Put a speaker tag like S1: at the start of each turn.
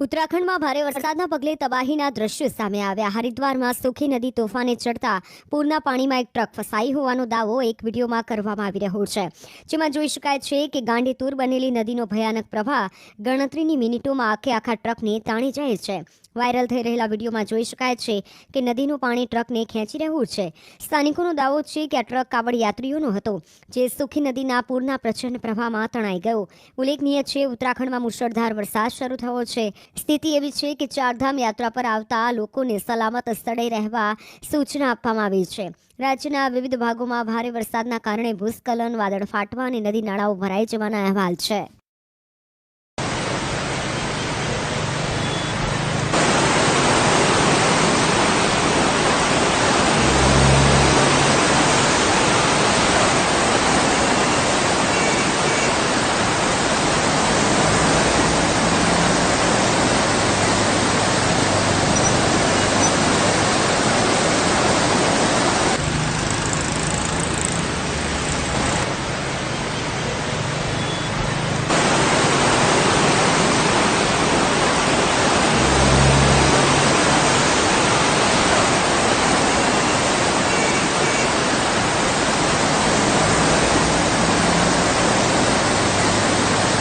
S1: ઉત્તરાખંડમાં ભારે વરસાદના પગલે તબાહીના દ્રશ્યો સામે આવ્યા. હરિદ્વારમાં સુખી નદી તોફાને ચડતા પૂરના પાણીમાં એક ટ્રક ફસાઈ હોવાનો દાવો એક વિડીયોમાં કરવામાં આવી રહ્યો છે. જેમાં જોઈ શકાય છે કે ગાંડીતુર બનેલી નદીનો ભયાનક પ્રવાહ ગણતરીની મિનિટોમાં આખે આખા ટ્રકને તાણી જાય છે. વાયરલ થઈ રહેલા વિડીયોમાં જોઈ શકાય છે કે નદીનું પાણી ટ્રકને ખેંચી રહ્યું છે. સ્થાનિકોનો દાવો છે કે આ ટ્રક કાવડ યાત્રીઓનો હતો, જે સુખી નદીના પૂરના પ્રચંડ પ્રવાહમાં તણાઈ ગયો. ઉલ્લેખનીય છે, ઉત્તરાખંડમાં મુશળધાર વરસાદ શરૂ થયો છે. સ્થિતિ એવી છે કે ચારધામ યાત્રા પર આવતા લોકોને સલામત સ્થળે રહેવા સૂચના આપવામાં આવી છે. રાજ્યના વિવિધ ભાગોમાં ભારે વરસાદના કારણે ભૂસ્ખલન વાદળ ફાટવા અને નદી નાળાઓ ભરાઈ જવાના અહેવાલ છે.